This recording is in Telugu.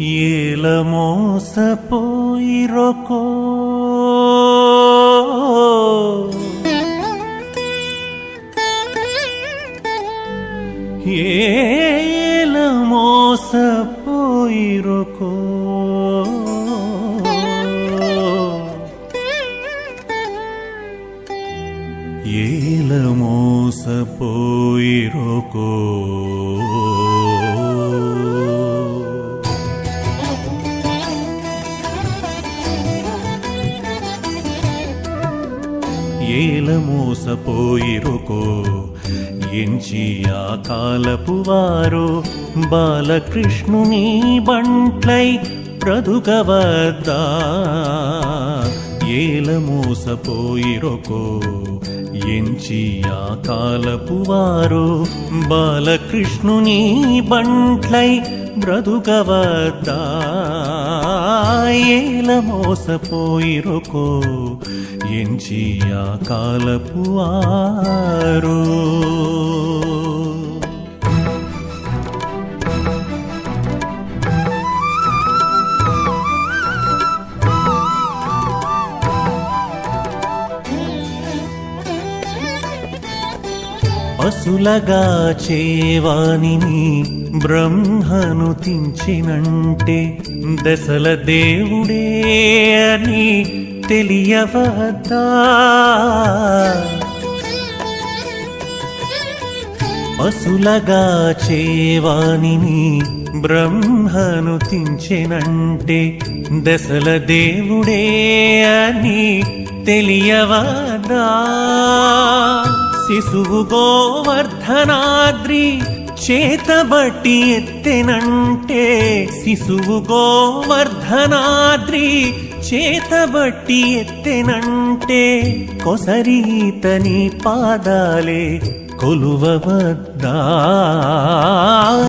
ఏల మోసపోయిరొకో ఏల మోసపోయిరొకో ఏల మోసపోయిరొకో ఏల మోసపోయిరుకో? ఎంచి ఆ కాలపు వారు? బాలకృష్ణుని బంట్లై బ్రతుకవద్దా ఏల మోసపోయిరొకో? ఎంచి ఆ కాలపు వారు? బాలకృష్ణుని బంట్లై బ్రతుకవద్దా ఏల మోసపోయిరొకో? ఎంచి ఆ కాలపు వారు పశులగా చేవానిని బ్రహ్మను తించినంటే దశల దేవుడే అని తెలియవద్దా? పశులగా చేవాణిని బ్రహ్మను తించెనంటే దశల దేవుడే అని తెలియవదా శిశువు గోవర్ధనాద్రి చేతబట్టి ఎత్తెనంటే శిశువు గోవర్ధనాద్రి చేతబట్టి ఎత్తెనంటే కొసరీతని పాదాలే కొలువవద్దా.